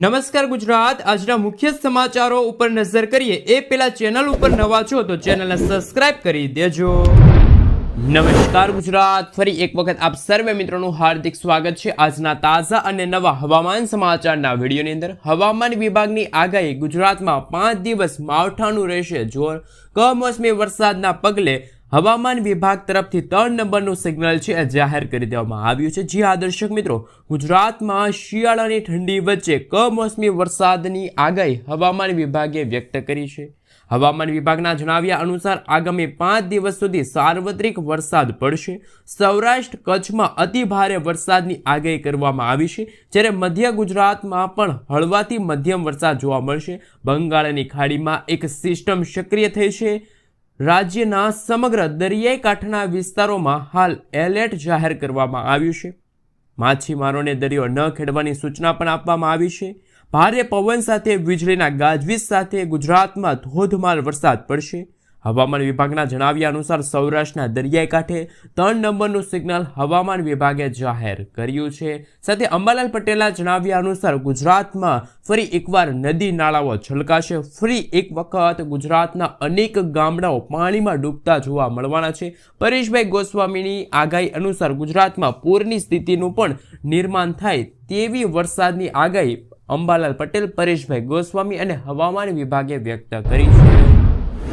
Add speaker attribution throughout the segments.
Speaker 1: નમસ્કાર ગુજરાત. આજના મુખ્ય સમાચારો ઉપર નજર કરીએ. એ પેલા ચેનલ ઉપર નવા છો તો ચેનલને સબસ્ક્રાઇબ કરી દેજો. નમસ્કાર ગુજરાત. ફરી એક વખત આપ સર્વે મિત્રોનું હાર્દિક સ્વાગત છે. આજના તાજા અને નવા હવામાન સમાચારના વિડીયોની અંદર હવામાન વિભાગની આગાહી ગુજરાતમાં પાંચ દિવસ માવઠાનું રહેશે. જોર કમોસમી વરસાદના પગલે હવામાન વિભાગ તરફથી ત્રણ નંબરનું સિગ્નલ છે એ જાહેર કરી દેવામાં આવ્યું છે. જી હા, દર્શક મિત્રો, ગુજરાતમાં શિયાળાની ઠંડી વચ્ચે કમોસમી વરસાદની આગાહી હવામાન વિભાગે વ્યક્ત કરી છે. હવામાન વિભાગના જણાવ્યા અનુસાર, આગામી પાંચ દિવસ સુધી સાર્વત્રિક વરસાદ પડશે. સૌરાષ્ટ્ર કચ્છમાં અતિ ભારે વરસાદની આગાહી કરવામાં આવી છે. જ્યારે મધ્ય ગુજરાતમાં પણ હળવાથી મધ્યમ વરસાદ જોવા મળશે. બંગાળની ખાડીમાં એક સિસ્ટમ સક્રિય થઈ છે. રાજ્યના સમગ્ર દરિયાઈ કાંઠાના વિસ્તારોમાં હાલ એલર્ટ જાહેર કરવામાં આવ્યું છે. માછીમારોને દરિયો ન ખેડવાની સૂચના પણ આપવામાં આવી છે. ભારે પવન સાથે વીજળીના ગાજવીજ સાથે ગુજરાતમાં ધોધમાર વરસાદ પડશે. હવામાન વિભાગના જણાવ્યા અનુસાર સૌરાષ્ટ્રના દરિયાઈ કાંઠે ત્રણ નંબરનું સિગ્નલ હવામાન વિભાગે જાહેર કર્યું છે. સાથે અંબાલાલ પટેલના જણાવ્યા અનુસાર ગુજરાતમાં ફરી એકવાર નદી નાળાઓ છલકાશે. ફરી એક વખત ગુજરાતના અનેક ગામડાઓ પાણીમાં ડૂબતા જોવા મળવાના છે. પરેશભાઈ ગોસ્વામીની આગાહી અનુસાર ગુજરાતમાં પૂરની સ્થિતિનું પણ નિર્માણ થાય તેવી વરસાદની આગાહી અંબાલાલ પટેલ, પરેશભાઈ ગોસ્વામી અને હવામાન વિભાગે વ્યક્ત કરી છે.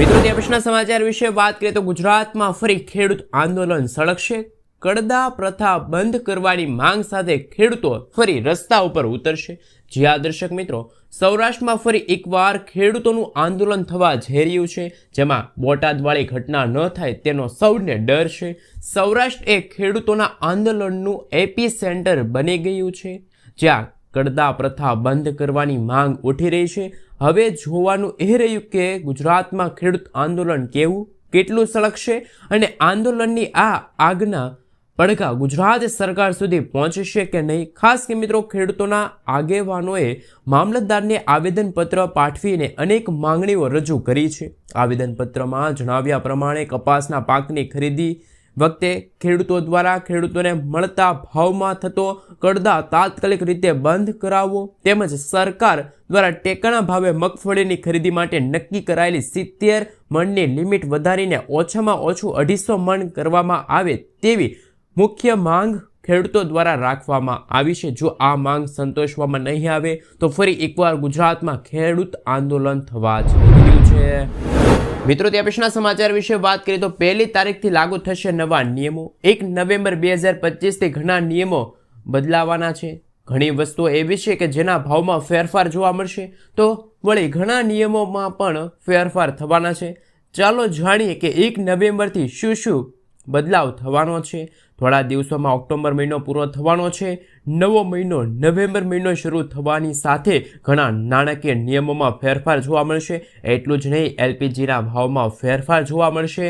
Speaker 1: મિત્રો, ત્યાં સમાચાર વિશે વાત કરીએ તો ગુજરાતમાં ફરી ખેડૂત આંદોલન સળગશે? કડદા પ્રથા બંધ કરવાની માંગ સાથે ખેડૂતો ફરી રસ્તા ઉપર ઉતરશે? જ્યાં દર્શક મિત્રો, સૌરાષ્ટ્રમાં ફરી એકવાર ખેડૂતોનું આંદોલન થવા જઈ રહ્યું છે, જેમાં બોટાદવાળી ઘટના ન થાય તેનો સૌને ડર છે. સૌરાષ્ટ્ર એ ખેડૂતોના આંદોલનનું એપી સેન્ટર બની ગયું છે. જ્યાં કડદા પ્રથા બંધ કરવાની માંગ ઉઠી રહી છે. હવે જોવાનું એ રહ્યું કે ગુજરાતમાં ખેડૂત આંદોલન કેવું, કેટલું સળગશે અને આંદોલનની આ આગના પડઘા ગુજરાત સરકાર સુધી પહોંચશે કે નહીં? ખાસ કે મિત્રો, ખેડૂતોના આગેવાનોએ મામલતદારને આવેદનપત્ર પાઠવીને અનેક માંગણીઓ રજૂ કરી છે. આવેદનપત્રમાં જણાવ્યા પ્રમાણે કપાસના પાકની ખરીદી વખતે ખેડૂતો દ્વારા ખેડૂતોને મળતા ભાવમાં થતો કડદા તાત્કાલિક રીતે બંધ કરાવવો તેમજ સરકાર દ્વારા ટેકાના ભાવે મગફળીની ખરીદી માટે નક્કી કરાયેલી સિત્તેર મણની લિમિટ વધારીને ઓછામાં ઓછું અઢીસો મણ કરવામાં આવે તેવી મુખ્ય માંગ ખેડૂતો દ્વારા રાખવામાં આવી છે. જો આ માંગ સંતોષવામાં નહીં આવે તો ફરી એકવાર ગુજરાતમાં ખેડૂત આંદોલન થવા જ રહ્યું છે. મિત્રો ત્યાં પછીના સમાચાર વિશે વાત કરીએ તો પહેલી તારીખથી લાગુ થશે નવા નિયમો. એક નવેમ્બર બે હજાર પચીસથી ઘણા નિયમો બદલાવાના છે. ઘણી વસ્તુઓ એવી છે કે જેના ભાવમાં ફેરફાર જોવા મળશે. તો વળી ઘણા નિયમોમાં પણ ફેરફાર થવાના છે. ચાલો જાણીએ કે એક નવેમ્બરથી શું શું બદલાવ થવાનો છે. થોડા દિવસોમાં ઓક્ટોબર મહિનો પૂરો થવાનો છે. નવો મહિનો નવેમ્બર મહિનો શરૂ થવાની સાથે ઘણા નાણાકીય નિયમોમાં ફેરફાર જોવા મળશે. એટલું જ નહીં, એલપીજીના ભાવમાં ફેરફાર જોવા મળશે.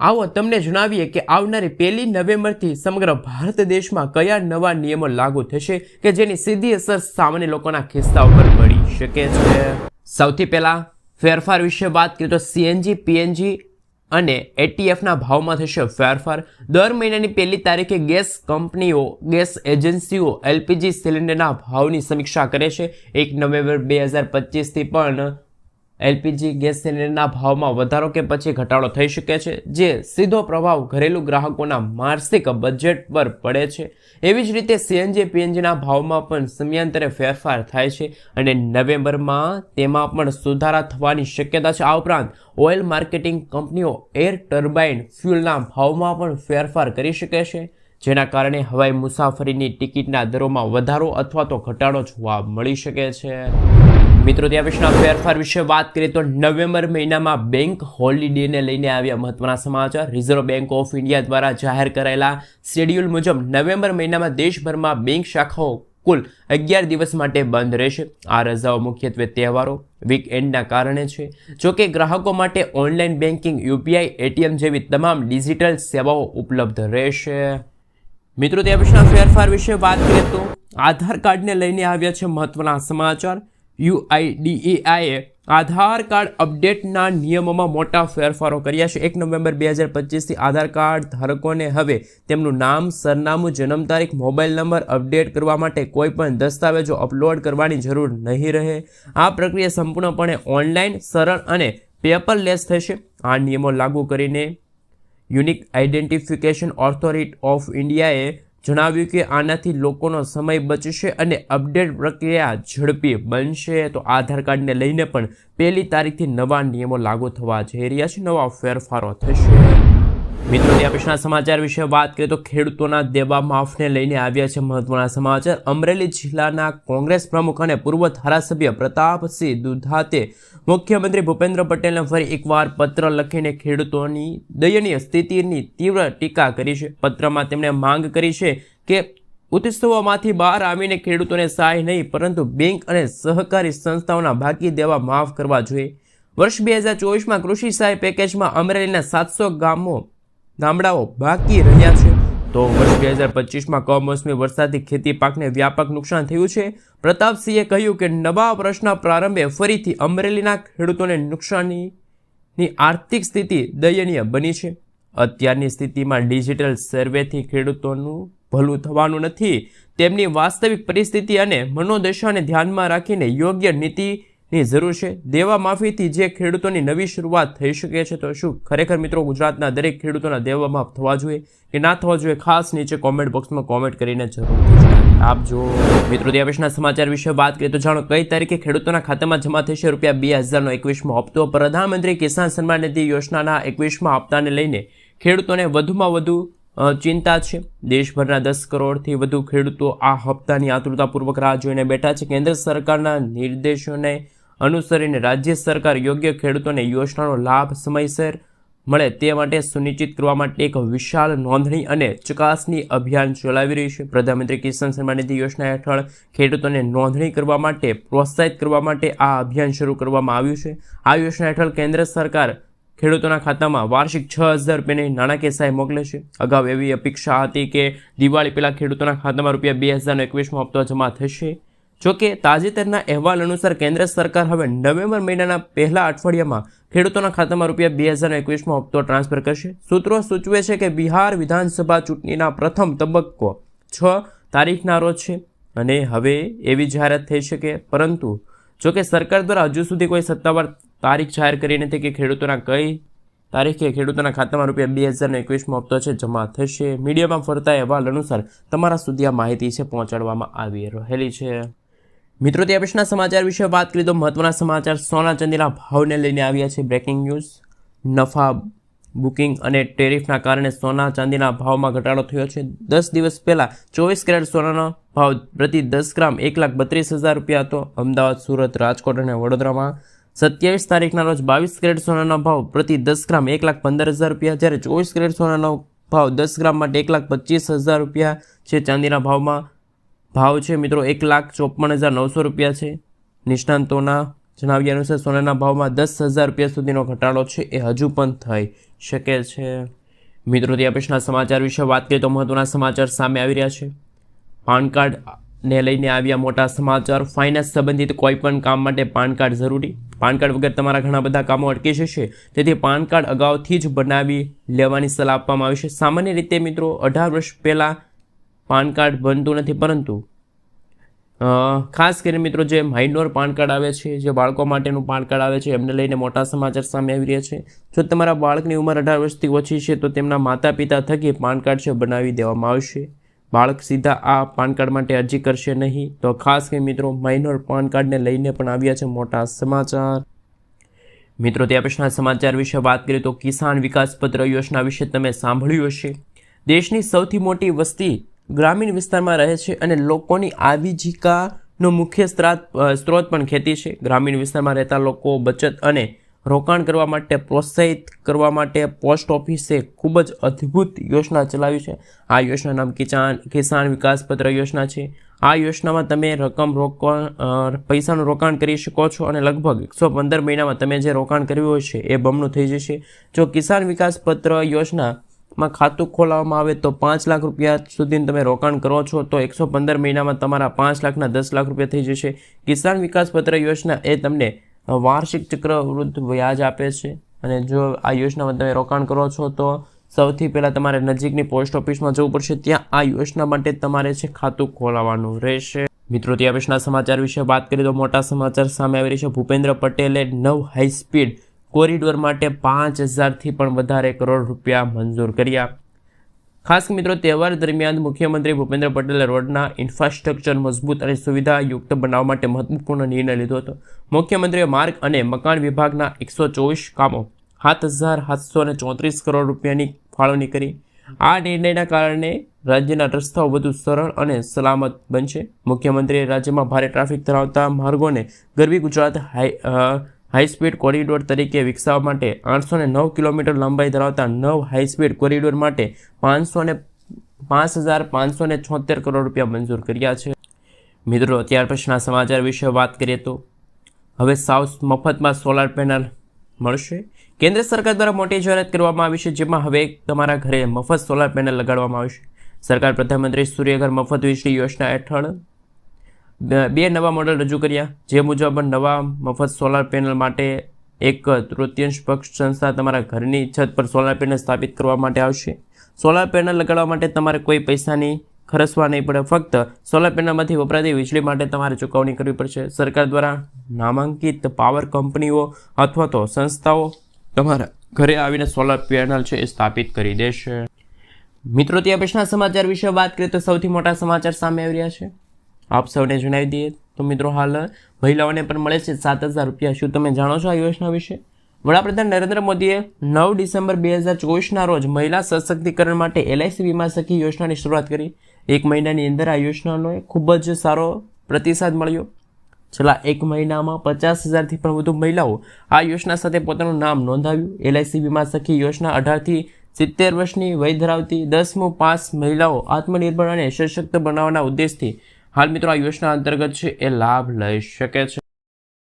Speaker 1: આવો તમને જણાવીએ કે આવનારી પહેલી નવેમ્બરથી સમગ્ર ભારત દેશમાં કયા નવા નિયમો લાગુ થશે કે જેની સીધી અસર સામાન્ય લોકોના ખિસ્સા ઉપર પડી શકે છે? સૌથી પહેલાં ફેરફાર વિશે વાત કરીએ તો સીએનજી, પીએનજી અને એટીએફના ભાવમાં થશે ફેરફાર. દર મહિનાની પહેલી તારીખે ગેસ કંપનીઓ, ગેસ એજન્સીઓ એલપીજી સિલિન્ડરના ભાવની સમીક્ષા કરે છે. એક નવેમ્બર બે હજાર પચીસથી પણ એલપીજી ગેસ સિલિન્ડરના ભાવમાં વધારો કે પછી ઘટાડો થઈ શકે છે, જે સીધો પ્રભાવ ઘરેલું ગ્રાહકોના માસિક બજેટ પર પડે છે. એવી જ રીતે સીએનજી પીએનજીના ભાવમાં પણ સમયાંતરે ફેરફાર થાય છે અને નવેમ્બરમાં તેમાં પણ સુધારા થવાની શક્યતા છે. આ ઉપરાંત, ઓઇલ માર્કેટિંગ કંપનીઓ એર ટર્બાઇન ફ્યુલના ભાવમાં પણ ફેરફાર કરી શકે છે, જેના કારણે હવાઈ મુસાફરીની ટિકિટના દરોમાં વધારો અથવા તો ઘટાડો જોવા મળી શકે છે. મિત્રો, ત્યાં વિશેના ફેરફાર વિશે વાત કરીએ તો નવેમ્બર મહિનામાં બેંક હોલિડેને લઈને આવ્યા મહત્વના સમાચાર. રિઝર્વ બેંક ઓફ ઇન્ડિયા દ્વારા જાહેર કરાયેલા શેડ્યુલ મુજબ નવેમ્બર મહિનામાં દેશભરમાં બેંક શાખાઓ કુલ અગિયાર દિવસ માટે બંધ રહેશે. આ રજાઓ મુખ્યત્વે તહેવારો વીકએન્ડના કારણે છે. જો કે ગ્રાહકો માટે ઓનલાઈન બેન્કિંગ યુપીઆઈ એટીએમ જેવી તમામ ડિજિટલ સેવાઓ ઉપલબ્ધ રહેશે. મિત્રો, ત્યાં વિશેના ફેરફાર વિશે વાત કરીએ તો આધાર કાર્ડને લઈને આવ્યા છે મહત્વના સમાચાર. યુઆઈડીએઆઈએ આધાર કાર્ડ અપડેટના નિયમોમાં મોટા ફેરફારો કર્યા છે. એક નવેમ્બર બે હજાર પચીસથી આધાર કાર્ડ ધારકોને હવે તેમનું નામ, સરનામું, જન્મ તારીખ, મોબાઈલ નંબર અપડેટ કરવા માટે કોઈપણ દસ્તાવેજો અપલોડ કરવાની જરૂર નહીં રહે. આ પ્રક્રિયા સંપૂર્ણપણે ઓનલાઈન, સરળ અને પેપરલેસ થશે. આ નિયમો લાગુ કરીને યુનિક આઇડેન્ટિફિકેશન ઓથોરિટી ઓફ ઇન્ડિયાએ જણાવ્યું કે આનાથી લોકોનો સમય બચશે અને અપડેટ પ્રક્રિયા ઝડપી બનશે. તો આધાર કાર્ડને લઈને પણ પહેલી તારીખથી નવા નિયમો લાગુ થવા જઈ રહ્યા છે. નવા ફેરફારો થશે. મિત્રો, ત્યાં પછીના સમાચાર વિશે વાત કરીએ તો ખેડૂતોના દેવા માફને લઈને આવ્યા છે મહત્વના સમાચાર. અમરેલી જિલ્લાના કોંગ્રેસ પ્રમુખ અને પૂર્વ ધારાસભ્ય પ્રતાપસિંહ દુધાતે મુખ્યમંત્રી ભૂપેન્દ્ર પટેલને ફરી એકવાર પત્ર લખીને ખેડૂતોની દયનીય સ્થિતિની તીવ્ર ટીકા કરી છે. પત્રમાં તેમણે માંગ કરી છે કે ઉત્સવોમાંથી બહાર આવીને ખેડૂતોને સહાય નહીં, પરંતુ બેંક અને સહકારી સંસ્થાઓના બાકી દેવા માફ કરવા જોઈએ. વર્ષ બે હજાર ચોવીસમાં કૃષિ સહાય પેકેજમાં અમરેલીના સાતસો ગામો ગામડાઓ બાકી રહ્યા છે. તો વર્ષ બે હજાર પચીસમાં કમોસમી વરસાદથી ખેતી પાકને વ્યાપક નુકસાન થયું છે. પ્રતાપસિંહે કહ્યું કે નવા વર્ષના પ્રારંભે ફરીથી અમરેલીના ખેડૂતોને નુકસાનીની આર્થિક સ્થિતિ દયનીય બની છે. અત્યારની સ્થિતિમાં ડિજિટલ સર્વેથી ખેડૂતોનું ભલું થવાનું નથી. તેમની વાસ્તવિક પરિસ્થિતિ અને મનોદશાને ધ્યાનમાં રાખીને યોગ્ય નીતિની જરૂર છે. દેવા માફીથી જે ખેડૂતોની નવી શરૂઆત થઈ શકે છે, તો શું ખરેખર મિત્રો ગુજરાતના દરેક ખેડૂતોના દેવા માફ થવા જોઈએ કે ના થવા જોઈએ? ખાસ નીચે કોમેન્ટ બોક્સમાં કોમેન્ટ કરીને જરૂર આપજો મિત્રો દેવેશના સમાચાર વિશે વાત કરીએ તો જાણો કઈ તારીખે ખેડૂતોના ખાતામાં જમા થશે? રૂપિયા બે હજારનો એકવીસમો હપ્તો. પ્રધાનમંત્રી કિસાન સન્માન નિધિ યોજનાના એકવીસમા હપ્તાને લઈને ખેડૂતોને વધુમાં વધુ ચિંતા છે. દેશભરના દસ કરોડથી વધુ ખેડૂતો આ હપ્તાની આતુરતાપૂર્વક રાહ જોઈને બેઠા છે. કેન્દ્ર સરકારના નિર્દેશોને અનુસરીને રાજ્ય સરકાર યોગ્ય ખેડૂતોને યોજનાનો લાભ સમયસર મળે તે માટે સુનિશ્ચિત કરવા માટે એક વિશાળ નોંધણી અને ચકાસણી અભિયાન ચલાવી રહી છે. પ્રધાનમંત્રી કિસાન સન્માન નિધિ યોજના હેઠળ ખેડૂતોને નોંધણી કરવા માટે, પ્રોત્સાહિત કરવા માટે આ અભિયાન શરૂ કરવામાં આવ્યું છે. આ યોજના હેઠળ કેન્દ્ર સરકાર ખેડૂતોના ખાતામાં વાર્ષિક છ હજાર રૂપિયાની નાણાકીય સહાય મોકલે છે. અગાઉ એવી અપેક્ષા હતી કે દિવાળી પહેલાં ખેડૂતોના ખાતામાં રૂપિયા બે હજારનો એકવીસમો હપ્તો જમા થશે. જોકે તાજેતરના અહેવાલ અનુસાર કેન્દ્ર સરકાર હવે નવેમ્બર મહિનાના પહેલા અઠવાડિયામાં ખેડૂતોના ખાતામાં રૂપિયા બે હજાર એકવીસમાં હપ્તો ટ્રાન્સફર કરશે. સૂત્રો સૂચવે છે કે બિહાર વિધાનસભા ચૂંટણીના પ્રથમ તબક્કો છ તારીખના રોજ છે અને હવે એવી જાહેરાત થઈ શકે પરંતુ જોકે સરકાર દ્વારા હજુ સુધી કોઈ સત્તાવાર તારીખ જાહેર કરી નથી કે ખેડૂતોના કઈ તારીખે ખેડૂતોના ખાતામાં રૂપિયા બે હજારનો એકવીસમો હપ્તો છે જમા થશે. મીડિયામાં ફરતા અહેવાલ અનુસાર તમારા સુધી આ માહિતી છે, પહોંચાડવામાં આવી રહેલી છે. મિત્રો ત્યાં પછીના સમાચાર વિશે વાત કરીએ તો મહત્વના સમાચાર સોના ચાંદીના ભાવને લઈને આવ્યા છે બ્રેકિંગ ન્યૂઝ નફા બુકિંગ અને ટેરિફના કારણે સોના ચાંદીના ભાવમાં ઘટાડો થયો છે. દસ દિવસ પહેલાં ચોવીસ કેરેટ સોનાનો ભાવ પ્રતિ દસ ગ્રામ એક લાખ બત્રીસ હજાર રૂપિયા હતો. અમદાવાદ, સુરત, રાજકોટ અને વડોદરામાં સત્યાવીસ તારીખના રોજ બાવીસ કેરેટ સોનાનો ભાવ પ્રતિ દસ ગ્રામ એક લાખ પંદર હજાર રૂપિયા, જ્યારે ચોવીસ કેરેટ સોનાનો ભાવ દસ ગ્રામ માટે એક લાખ પચીસ હજાર રૂપિયા છે. ચાંદીના ભાવમાં ભાવ છે મિત્રો એક લાખ ચોપન હજાર નવસો રૂપિયા છે. નિષ્ણાંતોના જણાવ્યા અનુસાર સોનાના ભાવમાં દસ હજાર રૂપિયા સુધીનો ઘટાડો છે એ હજુ પણ થઈ શકે છે. મિત્રો ત્યાં પછીના સમાચાર વિશે વાત કરીએ તો મહત્વના સમાચાર સામે આવી રહ્યા છે. પાન કાર્ડને લઈને આવ્યા મોટા સમાચાર. ફાઇનાન્સ સંબંધિત કોઈ પણ કામ માટે પાન કાર્ડ જરૂરી. પાન કાર્ડ વગર તમારા ઘણા બધા કામો અટકી જશે. તેથી પાન કાર્ડ અગાઉથી જ બનાવી લેવાની સલાહ આપવામાં આવી છે. સામાન્ય રીતે મિત્રો, અઢાર વર્ષ પહેલાં પાન કાર્ડ બનતું નથી, પરંતુ ખાસ કરીને મિત્રો જે માઇનોર પાન કાર્ડ આવે છે, જે બાળકો માટેનું પાન કાર્ડ આવે છે, એમને લઈને મોટા સમાચાર સામે આવી રહ્યા છે. જો તમારા બાળકની ઉંમર અઢાર વર્ષથી ઓછી છે, તો તેમના માતા પિતા થકી પાન કાર્ડ છે, બનાવી દેવામાં આવશે. બાળક સીધા આ પાન કાર્ડ માટે અરજી કરશે નહીં. તો ખાસ કરીને મિત્રો માઇનોર પાન કાર્ડને લઈને પણ આવ્યા છે મોટા સમાચાર. મિત્રો ત્યાં પછીના સમાચાર વિશે વાત કરીએ તો કિસાન વિકાસ પત્ર યોજના વિશે તમે સાંભળ્યું હશે. દેશની સૌથી મોટી વસ્તી ગ્રામીણ વિસ્તારમાં રહે છે અને લોકોની આજીવિકાનો મુખ્ય સ્ત્રાત સ્ત્રોત પણ ખેતી છે. ગ્રામીણ વિસ્તારમાં રહેતા લોકો બચત અને રોકાણ કરવા માટે, પ્રોત્સાહિત કરવા માટે પોસ્ટ ઓફિસે ખૂબ જ અદ્ભુત યોજના ચલાવી છે. આ યોજના નામ કિસાન કિસાન વિકાસ પત્ર યોજના છે. આ યોજનામાં તમે રકમ રોકાણ પૈસાનું રોકાણ કરી શકો છો અને લગભગ એકસો પંદર મહિનામાં તમે જે રોકાણ કર્યું હોય છે એ બમણું થઈ જશે. જો કિસાન વિકાસ પત્ર યોજનામાં ખાતું ખોલાવવામાં આવે તો પાંચ લાખ રૂપિયા સુધીની તમે રોકાણ કરો છો, તો એકસો પંદર મહિનામાં તમારા પાંચ લાખના દસ લાખ રૂપિયા થઈ જશે. કિસાન વિકાસ પત્ર યોજના એ તમને વાર્ષિક ચક્રવૃદ્ધ વ્યાજ આપે છે અને જો આ યોજનામાં તમે રોકાણ કરો છો, તો સૌથી પહેલાં તમારે નજીકની પોસ્ટ ઓફિસમાં જવું પડશે. ત્યાં આ યોજના માટે તમારે છે ખાતું ખોલાવવાનું રહેશે. મિત્રો, ત્યાં પછીના સમાચાર વિશે વાત કરીએ તો મોટા સમાચાર સામે આવી રહી છે. ભૂપેન્દ્ર પટેલે નવ હાઈ સ્પીડ કોરિડોર માટે પાંચ હજારથી પણ વધારે કરોડ રૂપિયા મંજૂર કર્યા. ખાસ મિત્રો, તહેવાર દરમિયાન મુખ્યમંત્રી ભૂપેન્દ્ર પટેલે રોડના ઇન્ફ્રાસ્ટ્રક્ચર મજબૂત અને સુવિધાયુક્ત બનાવવા માટે મહત્વપૂર્ણ નિર્ણય લીધો હતો. મુખ્યમંત્રીએ માર્ગ અને મકાન વિભાગના એકસો ચોવીસ કામો, સાત હજાર સાતસો અને ચોત્રીસ કરોડ રૂપિયાની ફાળવણી કરી. આ નિર્ણયના કારણે રાજ્યના રસ્તાઓ વધુ સરળ અને સલામત બનશે. મુખ્યમંત્રીએ રાજ્યમાં ભારે ટ્રાફિક ધરાવતા માર્ગોને ગરવી Gujarat high high speed corridor તરીકે વિકસાવવા માટે આઠસો નવ કિલોમીટર લંબાઈ ધરાવતા નવ હાઈ સ્પીડ કોરિડોર માટે પાંચસો ને પાંચ હજાર પાંચસો ને છોતેર કરોડ રૂપિયા મંજૂર કર્યા છે. મિત્રો, ત્યાર પછીના સમાચાર વિશે વાત કરીએ તો હવે સાવ મફતમાં સોલાર પેનલ મળશે. કેન્દ્ર સરકાર દ્વારા મોટી જાહેરાત કરવામાં આવી છે, જેમાં હવે તમારા ઘરે મફત સોલાર પેનલ લગાડવામાં આવશે. સરકાર પ્રધાનમંત્રી સૂર્યઘર મફત વીજળી યોજના હેઠળ બે- નવા મોડલ રજૂ કર્યા. જે મુજબ નવા મફત સોલાર પેનલ માટે એક તૃતીયાંશ પક્ષ સંસ્થા તમારા ઘરની છત પર સોલાર પેનલ સ્થાપિત કરવા માટે આવશે. સોલાર પેનલ લગાડવા માટે તમારે કોઈ પૈસાની ખર્ચવા નહીં પડે. ફક્ત સોલાર પેનલમાંથી વપરાતી વીજળી માટે તમારે ચૂકવણી કરવી પડશે. સરકાર દ્વારા નામાંકિત પાવર કંપનીઓ અથવા તો સંસ્થાઓ તમારા ઘરે આવીને સોલાર પેનલ છે એ સ્થાપિત કરી દેશે. મિત્રો ત્યાં પછીના સમાચાર વિશે વાત કરીએ તો સૌથી મોટા સમાચાર સામે આવી રહ્યા છે. આપ સૌને જણાવી દઈએ તો મિત્રો હાલ મહિલાઓને પણ મળે છે સાત હજાર રૂપિયા. શું તમે જાણો છો આ યોજના વિશે? વડાપ્રધાન નરેન્દ્ર મોદીએ નવ ડિસેમ્બર બે હજાર ચોવીસના રોજ મહિલા સશક્તિકરણ માટે એલઆઈસી વીમા સખી યોજનાની શરૂઆત કરી. એક મહિનાની અંદર આ યોજનાનો ખૂબ જ સારો પ્રતિસાદ મળ્યો. છેલ્લા એક મહિનામાં પચાસ હજારથી પણ વધુ મહિલાઓ આ યોજના સાથે પોતાનું નામ નોંધાવ્યું. એલઆઈસી વીમા સખી યોજના અઢારથી સિત્તેર વર્ષની વય ધરાવતી દસમું પાસ મહિલાઓ આત્મનિર્ભર અને સશક્ત બનાવવાના ઉદ્દેશથી હાલ મિત્રો આ યોજના અંતર્ગત છે એ લાભ લઈ શકે છે.